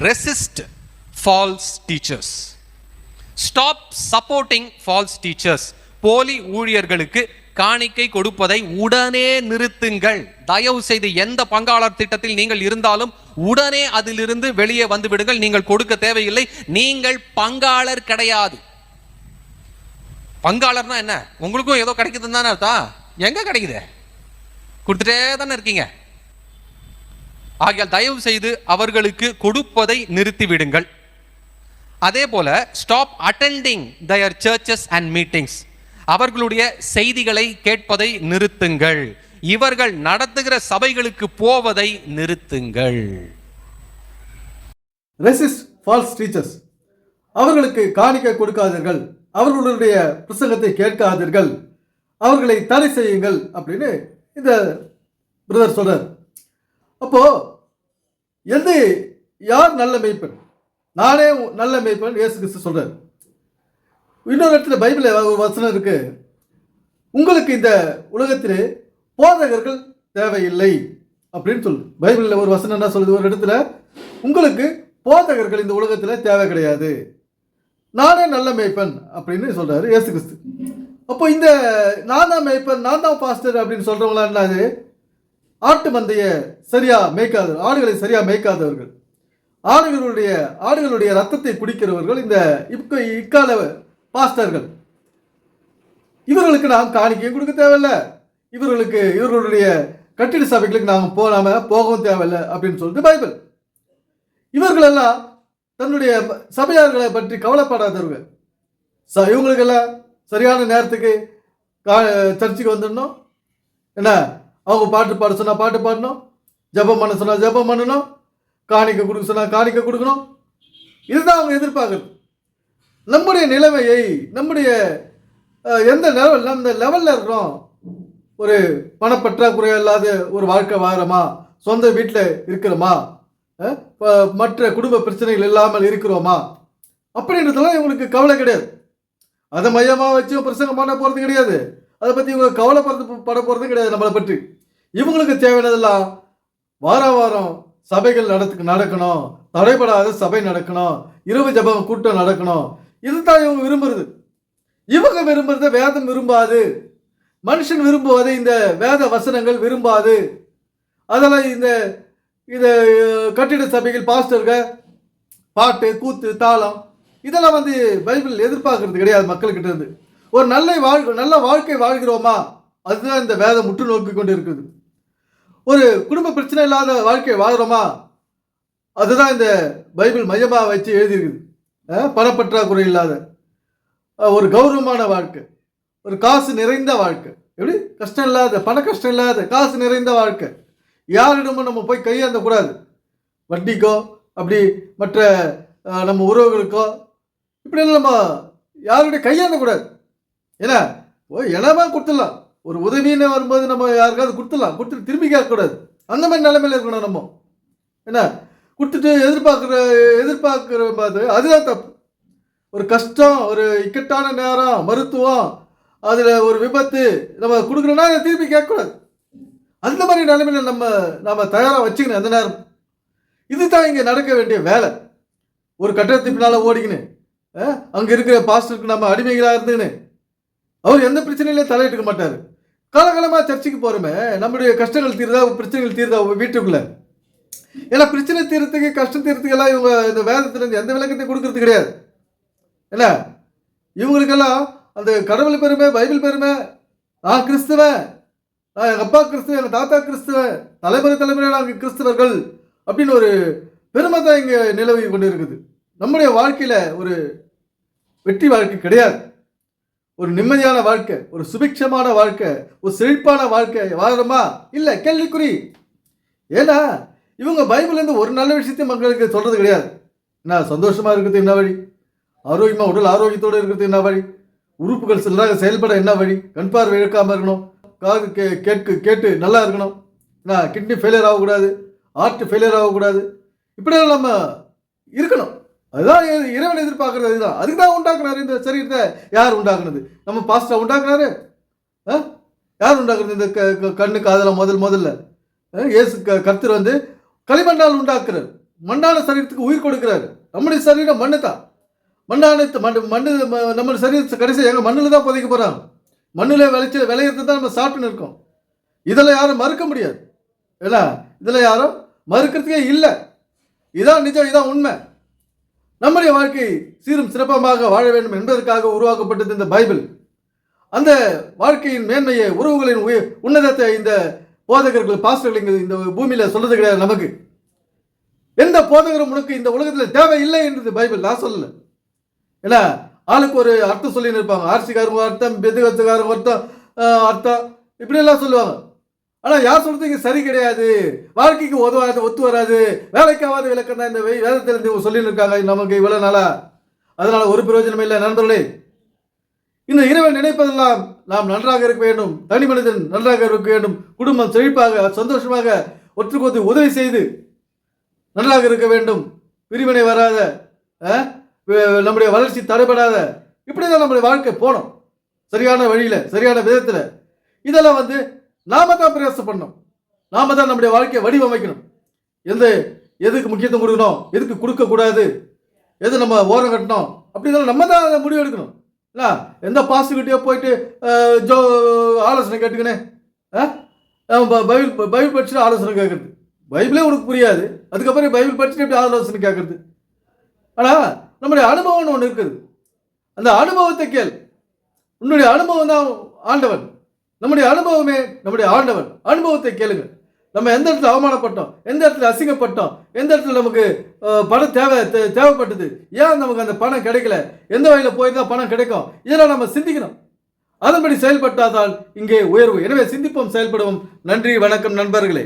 Resist false teachers stop supporting false teachers போலி ஊழியர்களுக்கு காணிக்கை கொடுப்பதை உடனே நிறுத்துங்கள். தயவு செய்து எந்த பங்காளர் திட்டத்தில் நீங்கள் இருந்தாலும் உடனே அதிலிருந்து வெளியே வந்து விடுங்கள். நீங்கள் கொடுக்க தேவையில்லை. நீங்கள் பங்காளர் கிடையாது. பங்காளர்னா என்ன? உங்களுக்கும் ஏதோ கிடைக்குதுன்னு தானே அர்த்தம். எங்க கிடைக்குது? கொடுத்துட்டே தானே இருக்கீங்க. ஆகியால் தயவு செய்து அவர்களுக்கு கொடுப்பதை நிறுத்திவிடுங்கள். அதே போல stop attending their churches and meetings அவர்களுடைய செய்திகளை கேட்பதை நிறுத்துங்கள். இவர்கள் நடத்துகிற சபைகளுக்கு போவதை நிறுத்துங்கள். ரெசிஸ்ட் ஃபால்ஸ் டீச்சர்ஸ் அவர்களுக்கு காணிக்கை கொடுக்காதீர்கள். அவர்களுடைய புஸ்தகத்தை கேட்காதீர்கள். அவர்களை தடை செய்யுங்கள் அப்படின்னு இந்த பிரதர் சொல்றார். அப்போ எது? யார் நல்ல மெய்ப்பன்? நானே நல்ல மெய்ப்பன் இயேசு கிறிஸ்து சொல்றாரு. இன்னொரு இடத்துல பைபிள் ஒரு வசனம் இருக்கு. உங்களுக்கு இந்த உலகத்திலே போதகர்கள் தேவையில்லை அப்படின்னு சொல்லு பைபிளில் ஒரு வசனம் என்ன சொல்லுது? ஒரு இடத்துல உங்களுக்கு போதகர்கள் இந்த உலகத்தில் தேவை கிடையாது. நானே நல்ல மேய்ப்பன் அப்படின்னு சொல்றாரு இயேசு கிறிஸ்து. அப்போ இந்த நான் தான் மேய்ப்பன் நான் தான் பாஸ்டர் அப்படின்னு சொல்றவங்களா என்னது ஆட்டு மந்தைய சரியா மேய்க்காத ஆடுகளை சரியா மேய்க்காதவர்கள். ஆடுகளுடைய ஆடுகளுடைய ரத்தத்தை குடிக்கிறவர்கள் இந்த இக்க இக்கால பாஸ்டர்கள். இவர்களுக்கு நாம் காணிக்கையும் கொடுக்க தேவையில்ல. இவர்களுக்கு இவர்களுடைய கட்டிட சபைகளுக்கு நாம் போகாம போகவும் தேவையில்லை அப்படின்னு சொல்லிட்டு பைபிள். இவர்களெல்லாம் தன்னுடைய சபையார்களை பற்றி கவலைப்படாதவர்கள். ச இவங்களுக்கெல்லாம் சரியான நேரத்துக்கு கா சர்ச்சுக்கு வந்துடணும். என்ன? அவங்க பாட்டு பாட சொன்னால் பாட்டு பாடணும். ஜெபம் பண்ண சொன்னால் ஜெபம் பண்ணணும். காணிக்கை கொடுக்க சொன்னால் காணிக்கை கொடுக்கணும். இதுதான் அவங்க எதிர்பார்க்குறது. நம்முடைய நிலைமையை நம்முடைய எந்த லெவல் அந்த லெவலில் இருக்கிறோம். ஒரு பணப்பற்றாக்குறை இல்லாத ஒரு வாழ்க்கை வாழறோமா? சொந்த வீட்டில் இருக்கிறோமா? மற்ற குடும்ப பிரச்சனைகள் இல்லாமல் இருக்கிறோமா? அப்படின்றதெல்லாம் இவங்களுக்கு கவலை கிடையாது. அதை மையமாக வச்சு பிரசங்கம் பண்ண போகிறது கிடையாது. அதை பற்றி இவங்க கவலைப்படுறது பட போகிறதும் கிடையாது நம்மளை பற்றி. இவங்களுக்கு தேவையானதெல்லாம் வார வாரம் சபைகள் நடத்து நடக்கணும். தடைபடாத சபை நடக்கணும். இரவு ஜபம் கூட்டம் நடக்கணும். இதுதான் இவங்க விரும்புறது. இவங்க விரும்புறத வேதம் விரும்பாது. மனுஷன் விரும்புவதை இந்த வேத வசனங்கள் விரும்பாது. அதெல்லாம் இந்த இந்த கட்டிட சபைகள் பாஸ்டர்கள் பாட்டு கூத்து தாளம் இதெல்லாம் வந்து பைபிள் எதிர்பார்க்கறது கிடையாது மக்கள்கிட்ட இருந்து ஒரு நல்ல வாழ் நல்ல வாழ்க்கை வாழ்கிறோமா? அதுதான் இந்த வேதம் முற்று நோக்கி கொண்டு இருக்குது ஒரு குடும்ப பிரச்சனை இல்லாத வாழ்க்கை வாழ்கிறோமா அதுதான் இந்த பைபிள் மையமாக வச்சு எழுதியிருக்குது. பணப்பற்றாக்குறை இல்லாத. ஒரு கௌரவமான வாழ்க்கை. ஒரு காசு நிறைந்த வாழ்க்கை. எப்படி? கஷ்டம் இல்லாத பண கஷ்டம் இல்லாத காசு நிறைந்த வாழ்க்கை. யாரிடமும் நம்ம போய் கையாந்தக்கூடாது. வட்டிக்கோ அப்படி மற்ற நம்ம உறவுகளுக்கோ இப்படியெல்லாம் நம்ம யாருடைய கையாண்டக்கூடாது ஏன்னா ஓ இனமாக கொடுத்துடலாம். ஒரு உதவின்னு வரும்போது நம்ம யாருக்காவது கொடுத்துடலாம். கொடுத்துட்டு திரும்பி கேட்கக்கூடாது. அந்த மாதிரி நிலைமையில் இருக்கணும் நம்ம. என்ன? கொடுத்துட்டு எதிர்பார்க்குற எதிர்பார்க்குற பார்த்து அதுதான் தப்பு. ஒரு கஷ்டம் ஒரு இக்கட்டான நேரம் மருத்துவம் அதில் ஒரு விபத்து நம்ம கொடுக்குறோன்னா அதை திருப்பி கேட்கக்கூடாது. அந்த மாதிரி நிலைமையில நம்ம நாம் தயாராக வச்சுக்கணும் அந்த நேரம். இதுதான் இங்கே நடக்க வேண்டிய வேலை. ஒரு கட்டடத்து பின்னால் ஓடிக்கின்னு அங்கே இருக்கிற பாஸ்டருக்கு நம்ம அடிமைகளாக இருந்துக்கின்னு அவர் எந்த பிரச்சனையிலையும் தலையிட்டுக்க மாட்டார். காலகாலமாக சர்ச்சுக்கு போகிறோமே நம்முடைய கஷ்டங்கள் தீருதா பிரச்சனைகள் தீருதா வீட்டுக்குள்ள? ஏன்னா பிரச்சனை தீர்த்துக்கு கஷ்டம் தீர்த்துக்கு எல்லாம் இவங்க இந்த வேதத்துல இருந்து எந்த விளக்கத்தையும் கொடுக்கறது கிடையாது. என்ன? இவங்களுக்கெல்லாம் அந்த கடவுள் பெருமை பைபிள் பெருமை நான் கிறிஸ்துவன் நான் எங்கள் அப்பா கிறிஸ்துவன் எங்கள் தாத்தா கிறிஸ்துவன் தலைமுறை தலைமுறை நாங்கள் கிறிஸ்தவர்கள் அப்படின்னு ஒரு பெருமை தான் இங்கே நிலவி கொண்டு இருக்குது நம்முடைய வாழ்க்கையில் ஒரு வெற்றி வாழ்க்கை கிடையாது. ஒரு நிம்மதியான வாழ்க்கை ஒரு சுபிக்ஷமான வாழ்க்கை ஒரு செழிப்பான வாழ்க்கை வாழறோமா இல்லை கேள்விக்குறி. ஏன்னா இவங்க பைபிள்லேருந்து ஒரு நல்ல விஷயத்தையும் மக்களுக்கு சொல்கிறது கிடையாது. என்ன சந்தோஷமாக இருக்கிறது என்ன வழி? ஆரோக்கியமாக உடல் ஆரோக்கியத்தோடு இருக்கிறது என்ன வழி? உறுப்புகள் சிலராக செயல்பட என்ன வழி? கண் பார்வை இழக்காமல் இருக்கணும். காது கே கேட்கு கேட்டு நல்லா இருக்கணும். என்ன கிட்னி ஃபெயிலியர் ஆகக்கூடாது. ஹார்ட் ஃபெயிலியர் ஆகக்கூடாது. இப்படியெல்லாம் நம்ம இருக்கணும். அதுதான் இறைவன் எதிர்பார்க்கறது அதுதான். அதுக்கு தான் உண்டாக்குனாரு இந்த சரீரத்தை. யார் உண்டாக்குனது? நம்ம பாஸ்டா உண்டாக்குனாரு? ஆ? யார் உண்டாக்குறது இந்த க- க- கண்ணு காதல முதல் முதல்ல? ஆ? இயேசு க கர்த்தர் வந்து களிமண்ணால் உண்டாக்குறார். மண்ணான சரீரத்துக்கு உயிர் கொடுக்குறாரு. நம்முடைய சரீரம் மண்ணு தான். மண்ணான மண் மண்ணு நம்ம சரீரத்தை கடைசி எங்கள் மண்ணில் தான் புதைக்க போகிறாங்க மண்ணில் விளைச்சி விளையிறது தான் நம்ம சாப்பிட்டுன்னு இருக்கோம். இதில் யாரும் மறுக்க முடியாது. இல்லை இதில் யாரும் மறுக்கிறதுக்கே இல்லை. இதான் நிஜம் இதான் உண்மை. நம்முடைய வாழ்க்கை சீரும் சிறப்பமாக வாழ வேண்டும் என்பதற்காக உருவாக்கப்பட்டது இந்த பைபிள். அந்த வாழ்க்கையின் மேன்மையை உறவுகளின் உய உன்னதத்தை இந்த போதகர்கள் பாஸ்டர்கள் இந்த பூமியில் சொல்றது கிடையாது நமக்கு. எந்த போதகரும் உனக்கு இந்த உலகத்தில் தேவை இல்லை என்றது பைபிள். நான் சொல்லல. ஏன்னா ஆளுக்கு ஒரு அர்த்தம் சொல்லின்னு இருப்பாங்க. ஆர்சிக்காரங்க அர்த்தம் பெதுகத்துக்காரங்க அர்த்தம் அர்த்தம் இப்படியெல்லாம் சொல்லுவாங்க. ஆனால் யார் சொல்றது இங்கே சரி கிடையாது. வாழ்க்கைக்கு உதவாது ஒத்து வராது. வேலைக்காவாத விளக்கம் தான் இந்த வேதத்திலிருந்து வேதத்துல இருந்து சொல்லின்னு இருக்காங்க நமக்கு இவ்வளோ நாளா. அதனால ஒரு பிரயோஜனம் இல்லை நண்பர்களே. இந்த இரவை நினைப்பதெல்லாம் நாம் நன்றாக இருக்க வேண்டும். தனி மனிதன் நன்றாக இருக்க வேண்டும். குடும்பம் செழிப்பாக சந்தோஷமாக ஒற்றுக்கொத்து உதவி செய்து நன்றாக இருக்க வேண்டும். பிரிவினை வராத நம்முடைய வளர்ச்சி தடைபடாத. இப்படி தான் நம்முடைய வாழ்க்கை போகணும் சரியான வழியில் சரியான விதத்தில். இதெல்லாம் வந்து நாம தான் பிரயாசம் பண்ணணும். நாம தான் நம்முடைய வாழ்க்கையை வடிவமைக்கணும். எந்த எதுக்கு முக்கியத்துவம் கொடுக்கணும்? எதுக்கு கொடுக்கக்கூடாது எது நம்ம ஓரம் கட்டணும்? அப்படிதான் நம்ம தான் அதை முடிவு எடுக்கணும். இல்லை எந்த பாஸ்ட்டுக்கிட்டேயோ போயிட்டு ஜோ ஆலோசனை கேட்டுக்கினே ப- பைபிள் பைபிள் படிச்சுட்டு ஆலோசனை கேட்குறது பைபிளே உனக்கு புரியாது. அதுக்கப்புறம் பைபிள் படிச்சுட்டு எப்படி ஆலோசனை கேட்குறது ஆனால் நம்முடைய அனுபவம்னு ஒன்று இருக்குது. அந்த அனுபவத்தை கேள். உன்னுடைய அனுபவம் தான் ஆண்டவன். நம்முடைய அனுபவமே நம்முடைய ஆண்டவன். அனுபவத்தை கேளுங்க நம்ம எந்த இடத்துல அவமானப்பட்டோம் எந்த இடத்துல அசிங்கப்பட்டோம் எந்த இடத்துல நமக்கு பணம் தேவை தேவைப்பட்டது ஏன் நமக்கு அந்த பணம் கிடைக்கல எந்த வகையில் போயிருந்தால் பணம் கிடைக்கும் இதெல்லாம் நம்ம சிந்திக்கணும். அதன்படி செயல்பட்டாதால் இங்கே உயர்வு. எனவே சிந்திப்போம் செயல்படுவோம். நன்றி வணக்கம் நண்பர்களே.